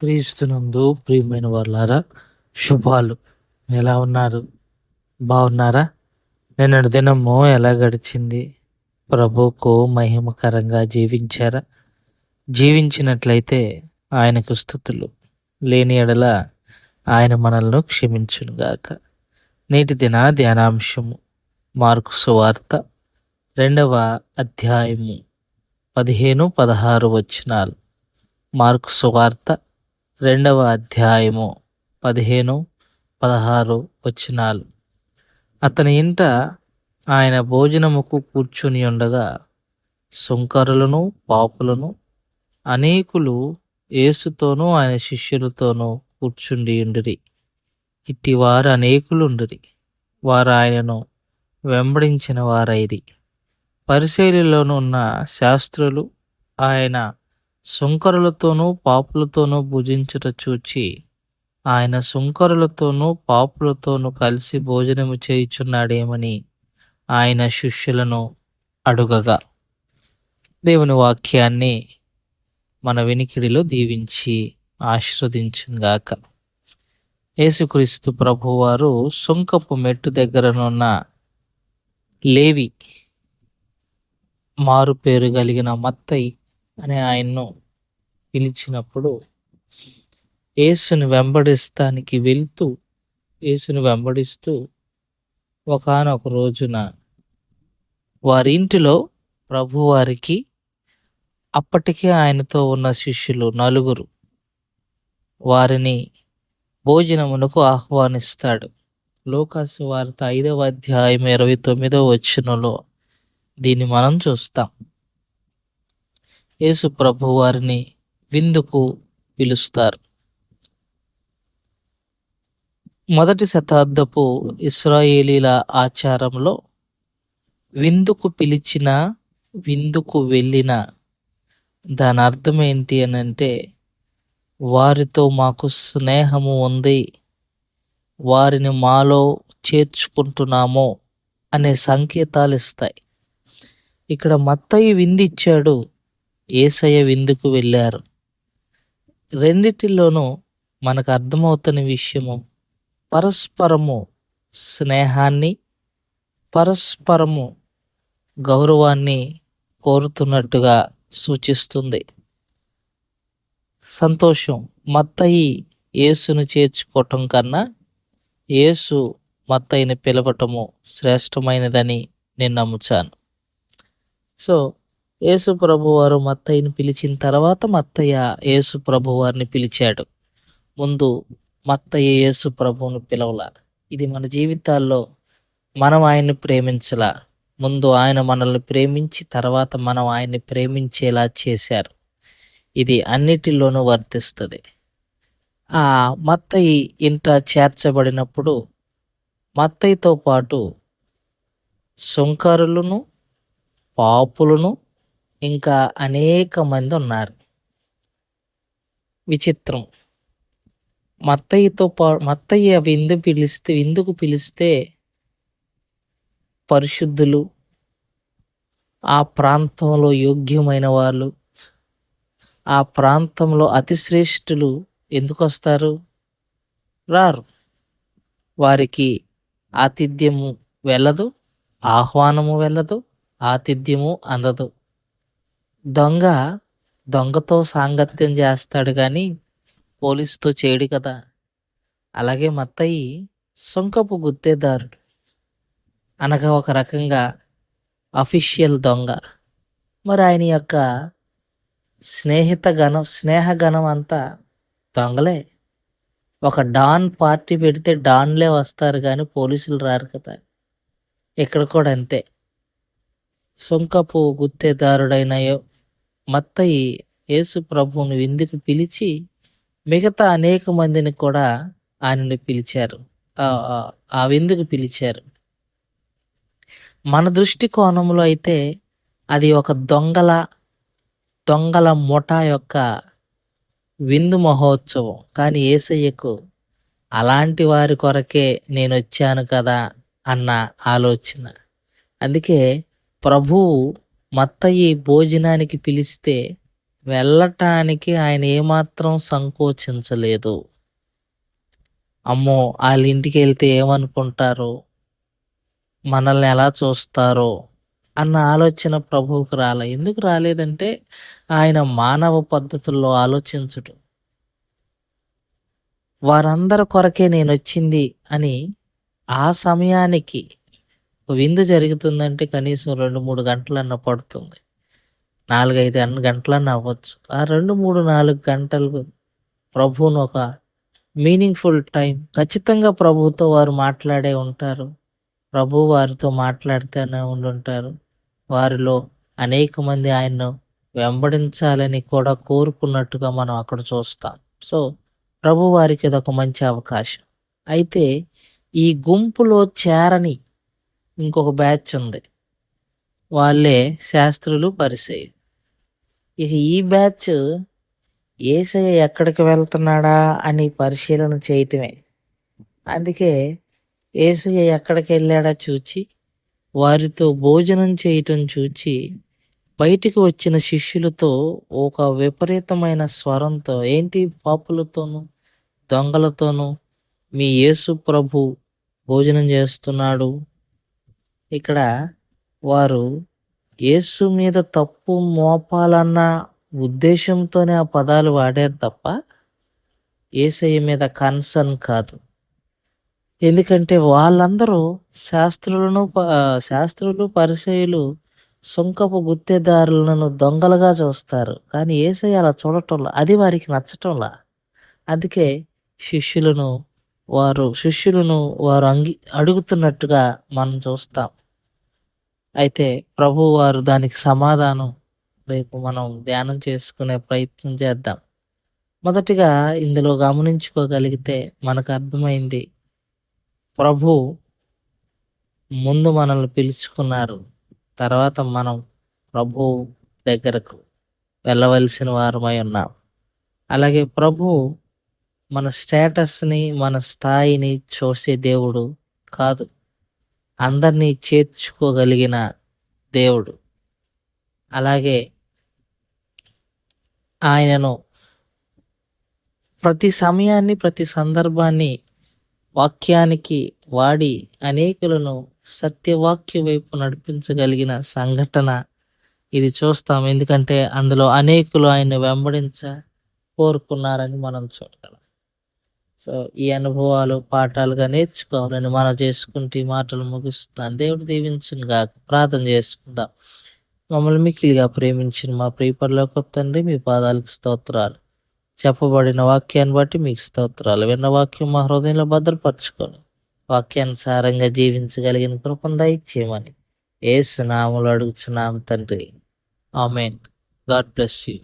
క్రీస్తునందు ప్రియమైన వాళ్ళారా శుభాలు. ఎలా ఉన్నారు? బాగున్నారా నిన్నటి దినము ఎలా గడిచింది? ప్రభుకు మహిమకరంగా జీవించారా? జీవించినట్లయితే ఆయనకు స్థుతులు. లేని ఎడల ఆయన మనల్ని క్షమించునుగాక. నేటి దిన ధ్యానాంశము మార్కు సువార్త రెండవ అధ్యాయము పదిహేను పదహారు వచనాలు. మార్కు సువార్త రెండవ అధ్యాయము పదిహేను పదహారు వచనాలు. అతని ఇంట ఆయన భోజనముకు కూర్చుని ఉండగా సుంకరులను పాపులను అనేకులు యేసుతోనూ ఆయన శిష్యులతోనూ కూర్చుండి ఉండిరి. ఇట్టి వారు అనేకులుండిరి వారు ఆయనను వెంబడించిన వారైరి. పరిశైలిలోనున్న ఉన్న శాస్త్రులు ఆయన సుంకరులతోనూ పాపులతోనూ భుజించుట చూచి ఆయన సుంకరులతోనూ పాపులతోనూ కలిసి భోజనము చేయుచున్నాడేమని ఆయన శిష్యులను అడుగగా. దేవుని వాక్యాన్ని మన వినికిడిలో దీవించి ఆశీర్వదించుగాక యేసుక్రీస్తు ప్రభువారు సుంకపు మెట్టు దగ్గరనున్న లేవి మారు పేరు కలిగిన మత్తయి అనే ఆయన్ను పిలిచినప్పుడు యేసుని వెంబడిస్తానికి వెళ్తూ యేసుని వెంబడిస్తూ ఒకనొక రోజున వారి ఇంటిలో ప్రభువారికి అప్పటికే ఆయనతో ఉన్న శిష్యులు నలుగురు వారిని భోజనమునకు ఆహ్వానిస్తాడు. లోకాసు వార్త ఐదవ అధ్యాయం ఇరవై తొమ్మిదవ వచ్చినలో దీన్ని మనం చూస్తాం. యేసు ప్రభు వారిని విందుకు పిలుస్తారు. మొదటి శతాబ్దపు ఇస్రాయేలీల ఆచారంలో విందుకు పిలిచిన విందుకు వెళ్ళిన దాని అర్థం ఏంటి అని అంటే వారితో మాకు స్నేహము ఉంది వారిని మాలో చేర్చుకుంటున్నాము అనే సంకేతాలు ఇస్తాయి. ఇక్కడ మత్తయ్య విందిచ్చాడు ఏసయ్య విందుకు వెళ్ళారు. రెండిటిలోనూ మనకు అర్థమవుతున్న విషయము పరస్పరము స్నేహాన్ని పరస్పరము గౌరవాన్ని కోరుతున్నట్టుగా సూచిస్తుంది. సంతోషం మత్తయి యేసును చేర్చుకోవటం కన్నా యేసు మత్తయిని పిలవటము శ్రేష్టమైనదని నేను నమ్ముచాను. సో యేసు ప్రభు వారు మత్తయ్యని పిలిచిన తర్వాత మత్తయ్య యేసు ప్రభు వారిని పిలిచాడు. ముందు మత్తయ్య యేసు ప్రభువుని పిలవల. ఇది మన జీవితాల్లో మనం ఆయన్ని ప్రేమించలా. ముందు ఆయన మనల్ని ప్రేమించి తర్వాత మనం ఆయన్ని ప్రేమించేలా చేశారు. ఇది అన్నిటిలోనూ వర్తిస్తుంది. ఆ మత్తయి ఇంట చేర్చబడినప్పుడు మత్తయితో పాటు సుంకరులను పాపులను ఇంకా అనేక మంది ఉన్నారు. విచిత్రం. మత్తయ్యతో పా మత్తయ్య విందు పిలిస్తే విందుకు పిలిస్తే పరిశుద్ధులు ఆ ప్రాంతంలో యోగ్యమైన వాళ్ళు ఆ ప్రాంతంలో అతిశ్రేష్ఠులు ఎందుకు వస్తారు? రారు. వారికి ఆతిథ్యము వెళ్ళదు ఆహ్వానము వెళ్ళదు ఆతిథ్యము అందదు. దొంగ దొంగతో సాంగత్యం చేస్తాడు కానీ పోలీసుతో చేయడు కదా. అలాగే మత్తయి సొంకపు గుత్తేదారుడు. అనగా ఒక రకంగా అఫీషియల్ దొంగ. మరి ఆయన యొక్క స్నేహిత గణం స్నేహగణం అంతా దొంగలే. ఒక డాన్ పార్టీ పెడితే డాన్లే వస్తారు కానీ పోలీసులు రారు కదా. ఇక్కడ కూడా అంతే. సొంకపు గుత్తేదారుడైన మత్తయి యేసు ప్రభువుని విందుకు పిలిచి మిగతా అనేక మందిని కూడా ఆయనను పిలిచారు. ఆ విందుకు పిలిచారు. మన దృష్టి కోణంలో అయితే అది ఒక దొంగల దొంగల ముఠ యొక్క విందు మహోత్సవం. కానీ ఏసయ్యకు అలాంటి వారి కొరకే నేను వచ్చాను కదా అన్న ఆలోచన. అందుకే ప్రభువు మత్తయి భోజనానికి పిలిస్తే వెళ్ళటానికి ఆయన ఏమాత్రం సంకోచించలేదు. అమ్మో వాళ్ళ ఇంటికి వెళ్తే ఏమనుకుంటారో? మనల్ని ఎలా చూస్తారో? అన్న ఆలోచన ప్రభువుకు రాలే. ఎందుకు రాలేదంటే ఆయన మానవ పద్ధతుల్లో ఆలోచించడు. వారందరి కొరకే నేను వచ్చింది అని ఆ సమయానికి విందు జరుగుతుందంటే కనీసం రెండు మూడు గంటలన్న పడుతుంది. నాలుగైదు అన్న గంటలన్న అవ్వచ్చు. ఆ రెండు మూడు నాలుగు గంటలు ప్రభువును ఒక మీనింగ్ఫుల్ టైం. ఖచ్చితంగా ప్రభువుతో వారు మాట్లాడే ఉంటారు. ప్రభు వారితో మాట్లాడుతూనే ఉండుంటారు. వారిలో అనేక మంది ఆయన్ను వెంబడించాలని కూడా కోరుకున్నట్టుగా మనం అక్కడ చూస్తాం. సో ప్రభు వారికి ఇది ఒక మంచి అవకాశం. అయితే ఈ గుంపులో చేరని ఇంకొక బ్యాచ్ ఉంది. వాళ్ళే శాస్త్రులు పరిచయం. ఇక ఈ బ్యాచ్ ఏసయ్య ఎక్కడికి వెళ్తున్నాడా అని పరిశీలన చేయటమే. అందుకే ఏసయ్య ఎక్కడికి వెళ్ళాడా చూచి వారితో భోజనం చేయటం చూచి బయటికి వచ్చిన శిష్యులతో ఒక విపరీతమైన స్వరంతో ఏంటి పాపులతోనూ దొంగలతోనూ మీ యేసు ప్రభు భోజనం చేస్తున్నాడు ఇక్కడ వారు యేసు మీద తప్పు మోపాలన్న ఉద్దేశంతోనే ఆ పదాలు వాడారు తప్ప ఏసయ్య మీద కన్సర్న్ కాదు. ఎందుకంటే వాళ్ళందరూ శాస్త్రులను శాస్త్రులు పరిచయులు సుంకపు గుత్తేదారులను దొంగలుగా చూస్తారు. కానీ ఏసయ్య అలా చూడటంలా అది వారికి నచ్చటంలా. అందుకే శిష్యులను వారు శిష్యులను వారు అంగి అడుగుతున్నట్టుగా మనం చూస్తాం. అయితే ప్రభు వారు దానికి సమాధానం రేపు మనం ధ్యానం చేసుకునే ప్రయత్నం చేద్దాం. మొదటిగా ఇందులో గమనించుకోగలిగితే మనకు అర్థమైంది ప్రభు ముందు మనల్ని పిలుచుకున్నారు. తర్వాత మనం ప్రభు దగ్గరకు వెళ్ళవలసిన వారమై ఉన్నాం. అలాగే ప్రభు మన స్టేటస్ని మన స్థాయిని చూసే దేవుడు కాదు. అందరినీ చేర్చుకోగలిగిన దేవుడు. అలాగే ఆయనను ప్రతి సమయాన్ని ప్రతి సందర్భాన్ని వాక్యానికి వాడి అనేకులను సత్యవాక్య వైపు నడిపించగలిగిన సంఘటన ఇది చూస్తాం. ఎందుకంటే అందులో అనేకులు ఆయన వెంబడించ కోరుకున్నారని మనం చూడగలం. సో ఈ అనుభవాలు పాఠాలుగా నేర్చుకోవాలని మనం చేసుకుంటే ఈ మాటలు ముగిస్తున్నాను దేవుడు దీవించును కాక ప్రార్థన చేసుకుందాం. మమ్మల్ని మిక్కిలిగా ప్రేమించిన మా ప్రియపరలోక తండ్రి మీ పాదాలకు స్తోత్రాలు. చెప్పబడిన వాక్యాన్ని బట్టి మీకు స్తోత్రాలు. విన్న వాక్యం మా హృదయంలో భద్రపరచుకొని వాక్యానుసారంగా జీవించగలిగిన కృపను దయచేయమని ఏ సునాములు అడుగుచున్నాం తండ్రి. ఆమెన్. God bless you.